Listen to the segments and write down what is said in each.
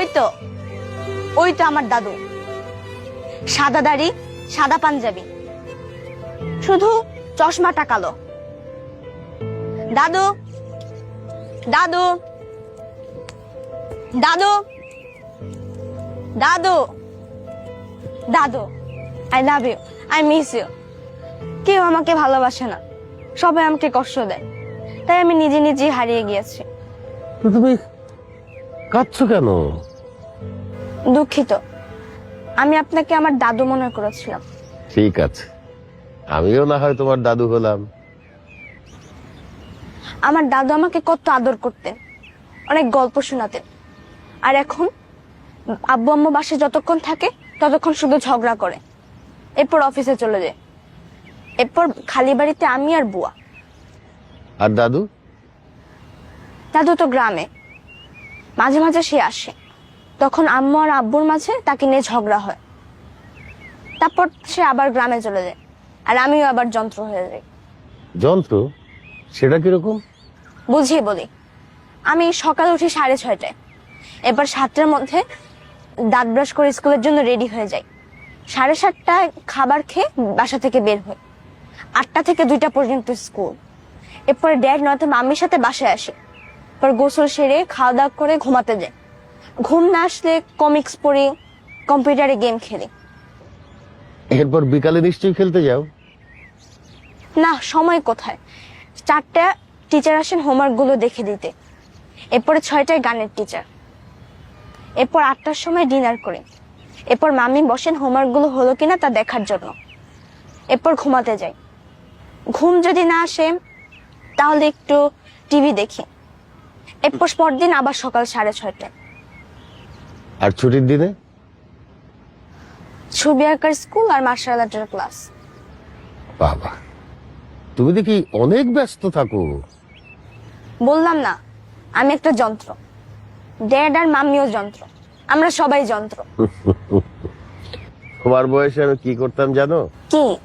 ওই তো ওই তো আমার দাদু। সাদা দাড়ি, সাদা পাঞ্জাবি। শুধু চশমাটা কালো। দাদু দাদু দাদু দাদু দাদু I love you I miss you কেউ আমাকে ভালোবাসে না, সবাই আমাকে কষ্ট দেয়। তাই আমি নিজে নিজে হারিয়ে গিয়েছি। তুমি কাঁদছো কেন? দুঃখিত। আমি আপনাকে আমার দাদু মনে করেছিলাম। ঠিক আছে। আমিও না হয় তোমার দাদু হলাম। আমার দাদু আমাকে কত আদর করতেন অনেক গল্প শোনাতেন। আর এখন আব্বু আম্মু বাসে যতক্ষণ থাকে ততক্ষণ শুধু ঝগড়া করে। এরপর অফিসে চলে যায়। এরপর খালি বাড়িতে আমি আর বুয়া। আর দাদু? দাদু তো গ্রামে। মাঝে মাঝে সে আসে। তখন আম্মু আর আব্বুর মাঝে তাকে নিয়ে ঝগড়া হয়। তারপর সে আবার গ্রামে চলে যায় আর আমিও আবার যন্ত্র হয়ে যাই। যন্ত্র? সেটা কীরকম? বুঝিয়ে বলি। আমি সকালে উঠি সাড়ে ছয়টায়। এবার সাতটার মধ্যে দাঁত ব্রাশ করে স্কুলের জন্য রেডি হয়ে যাই। সাড়ে সাতটায় খাবার খেয়ে বাসা থেকে বের হই। আটটা থেকে দুইটা পর্যন্ত স্কুল। এরপরে ড্যাড নয়তো মাম্মির সাথে বাসায় আসে। পর গোসল সেরে খাওয়া দাওয়া করে ঘুমাতে যাই ঘুম না আসলে কমিক্স পড়ি কম্পিউটারে গেম খেলি। এরপর বিকালে নিশ্চয়ই খেলতে যাও? না সময় কোথায়? চারটা টিচার আসেন হোমওয়ার্কগুলো দেখে দিতে। এরপরে ছয়টায় গানের টিচার এরপর আটটার সময় ডিনার করে। এরপর মামি বসেন হোমওয়ার্কগুলো হলো কিনা তা দেখার জন্য। এরপর ঘুমাতে যাই। ঘুম যদি না আসে তাহলে একটু টিভি দেখি। এরপর পরদিন আবার সকাল সাড়ে ছয়টায়। আর ছুটির দিনে? ছবি আঁকার স্কুল আর মার্শাল আর্টের ক্লাস। বাবা তুমি দেখি অনেক ব্যস্ত থাকো। বললাম না আমি একটা যন্ত্র। ড্যাড আর মাম্মিও যন্ত্র আমরা সবাই যন্ত্র। তোমার বয়সে আমি কি করতাম জানো? কি?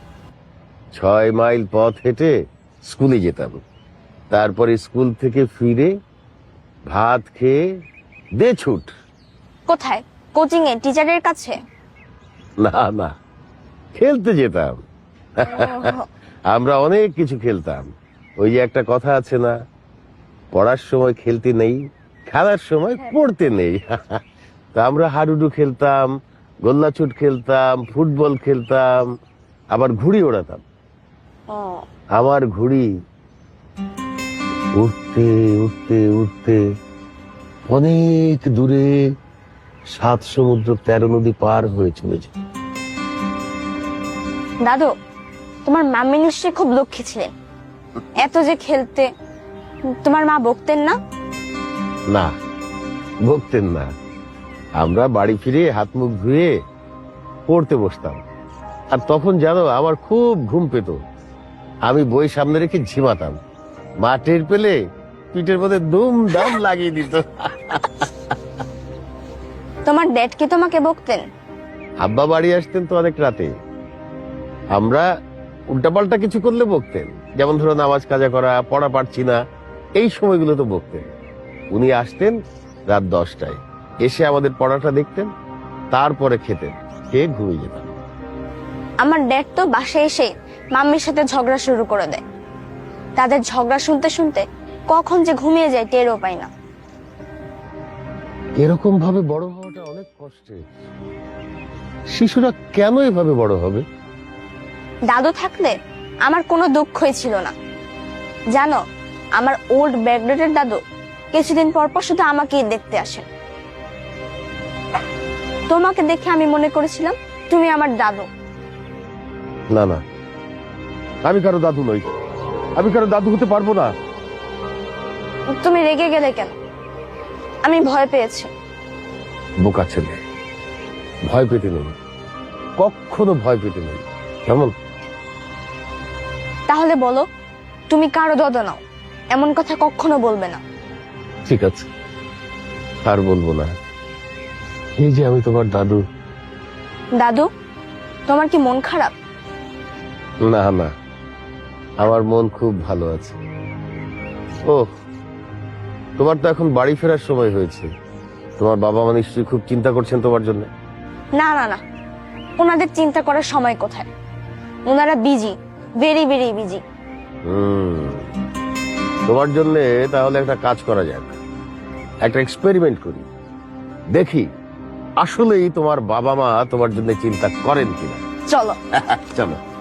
ছয় মাইল পথ হেঁটে স্কুলে যেতাম। তারপরে স্কুল থেকে ফিরে ভাত খেয়ে দে ছুট। কোথায়? কোচিং এ টিচারের কাছে? না না। খেলতে যেতাম। আমরা অনেক কিছু খেলতাম। ওই যে একটা কথা আছে না পড়ার সময় খেলতে নেই খেলার সময় পড়তে নেই। তা আমরা হাডুডু খেলতাম গোল্লাছুট খেলতাম ফুটবল খেলতাম আবার ঘুড়ি ওড়াতাম। আমার ঘুড়ি উঠতে উঠতে উঠতে অনেক দূরে সাত সমুদ্র তেরো নদী পার হয়ে চলেছে দাদু তোমার মাম্মি নিশ্চয়ই খুব লক্ষ্মী ছিলেন। এত যে খেলতে তোমার মা বকতেন না? না বকতেন না। আমরা বাড়ি ফিরে হাত মুখ ধুয়ে পড়তে বসতাম। আর তখন জানো আমার খুব ঘুম পেত। আমি বই সামনে রেখে ঝিমাতাম। মা টের পেলে পিঠের মধ্যে দুম দাম লাগিয়ে দিত। তোমার ড্যাড কি তোমাকে বকতেন? আব্বা বাড়ি আসতেন তো অনেক রাতে। আমরা উল্টাপাল্টা কিছু করলে বকতেন। যেমন ধরো নামাজ কাজা করা পড়া পারছি না এই সময়গুলো তো বকতেন। উনি আসতেন রাত দশটায়। এসে আমাদের পড়াটা দেখতেন তারপরে খেতেন। খেয়ে ঘুমিয়ে যেতাম আমার ড্যাড তো বাসে এসে মাম্মির সাথে ঝগড়া শুরু করে দেয়। তাদের ঝগড়া শুনতে শুনতে কখন যে ঘুমিয়ে যায় টেরও পাই না। এরকম ভাবে বড় হওয়াটা অনেক কষ্টের। শিশুরা কেন এভাবে বড় হবে? দাদু থাকলে আমার কোনো দুঃখই ছিল না। জানো আমার ওল্ড ব্যাকডেটের দাদু কিছুদিন পর পর শুধু আমাকেই দেখতে আসেন তোমাকে দেখে আমি মনে করেছিলাম তুমি আমার দাদু। না না আমি কারও দাদু নই। আমি কারও দাদু হতে পারব না। তুমি রেগে গেলে কেন? আমি ভয় পেয়েছি। বোকা ছেলে ভয় পেতে নেই। কখনো ভয় পেতে নেই। কেমন? তাহলে বলো তুমি কারও দাদু নাও এমন কথা কখনো বলবে না। ঠিক আছে আর বলব না। এই যে আমি তোমার দাদু। দাদু তোমার কি মন খারাপ? না না আমার মন খুব ভালো আছে। ও তোমার তো এখন বাড়ি ফেরার সময় হয়েছে। তোমার বাবা মা নিশ্চয়ই খুব চিন্তা করছেন তোমার জন্য। না না না। ওনাদের চিন্তা করার সময় কোথায়? ওনারা বিজি ভেরি ভেরি বিজি। হুম। তোমার জন্য তাহলে একটা কাজ করা যাক। একটা এক্সপেরিমেন্ট করি। দেখি আসলেই তোমার বাবা মা তোমার জন্য চিন্তা করেন কিনা। চলো। চলো।